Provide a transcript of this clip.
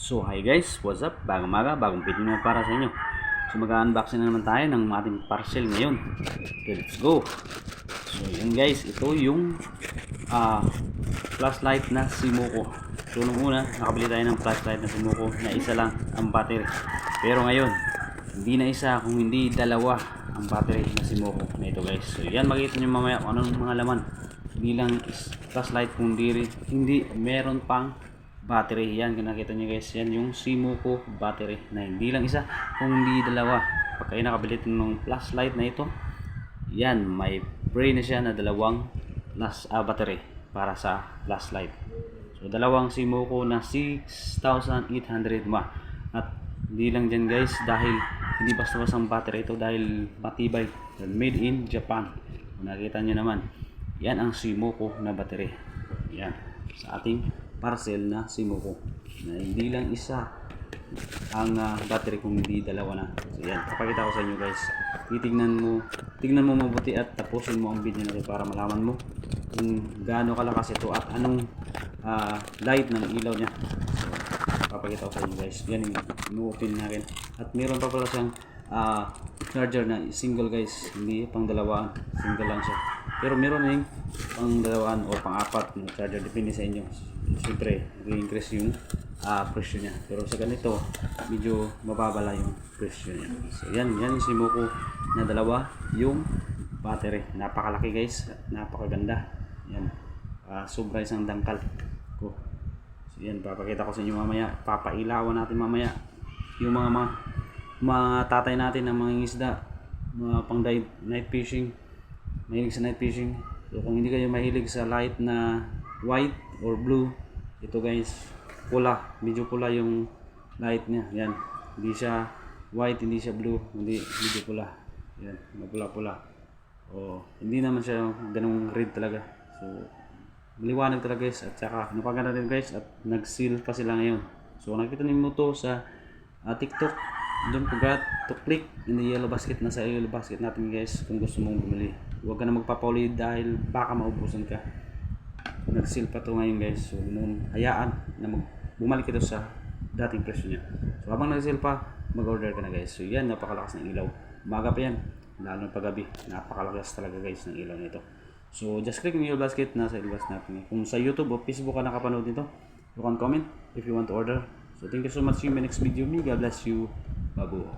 So hi guys, what's up? Bagong maga, bagong video para sa inyo. So mag-unboxing na naman tayo ng ating parcel ngayon. Okay, let's go. So yun guys, ito yung ah flashlight na Simuko. So nung una, nakabili tayo ng flashlight na Simuko na isa lang ang battery. Pero ngayon, hindi na isa kung hindi dalawa ang battery na Simuko na ito guys. So yan makikita nyo mamaya kung anong mga laman. Hindi lang flashlight kundi hindi meron pang battery. Yan kung nakita nyo guys. Yan yung Simuko battery na hindi lang isa kung hindi dalawa. Pag kayo nakabili ng flashlight na ito yan may free na siya na dalawang flash ah, battery para sa flashlight. So dalawang Simuko na 6,800 ma. At hindi lang dyan guys dahil hindi basta-basta ang battery ito dahil matibay. Made in Japan. Kung nakita nyo naman yan ang Simuko na battery. Yan sa ating parcel na Simuko na hindi lang isa ang ah, battery kung hindi dalawa na. So yan. Papakita ko sa inyo guys. Titignan mo tignan mo mabuti at tapusin mo ang video na to para malaman mo kung gaano kalakas ito at anong ah, light ng ilaw niya. So, papakita ko sa inyo guys. Yan yung open natin. At meron pa pala siyang ah, charger na single guys. Hindi pang dalawaan single lang siya pero meron na yung pang dalawaan o pang apat na charger depende sa inyo. Siyempre i-increase yung ah, presyo niya. Pero sa ganito medyo mababala yung presyo niya. So yan yan yung Simuko na dalawa yung battery. Napakalaki guys. Napakaganda. Yan. Ah, sobra isang dangkal ko. So yan, papakita ko sa inyo mamaya. Papailawan natin mamaya yung mga mga, mga tatay natin ng mga isda, mga pang night fishing. Mahilig sa night fishing. So kung hindi kayo mahilig sa light na white or blue, ito guys, pula. Medyo pula yung light niya. Yan. Hindi siya white, hindi siya blue, hindi medyo pula. Yan, mapula-pula. O, hindi naman siya ganung red talaga. So, liwanag talaga guys at saka napaganda din guys at nag-seal pa sila ngayon so nakita niyo mo to sa ah, TikTok don't forget to click in the yellow basket nasa yellow basket natin guys kung gusto mong bumili. Huwag ka na magpapauli dahil baka maubusan ka. Nag-seal pa to ngayon guys. So nung hayaan na mag bumalik ito sa dating presyo niya. So habang nag-seal pa mag-order ka na guys. So yan napakalakas ng ilaw. Umaga pa yan lalo na paggabi. Napakalakas talaga guys ng ilaw nito. So, just click on your basket, nasa ilabas natin. Kung sa YouTube o Facebook ka nakapanood nito, you can comment if you want to order. So, thank you so much. See you in next video. Me, God bless you. Babu.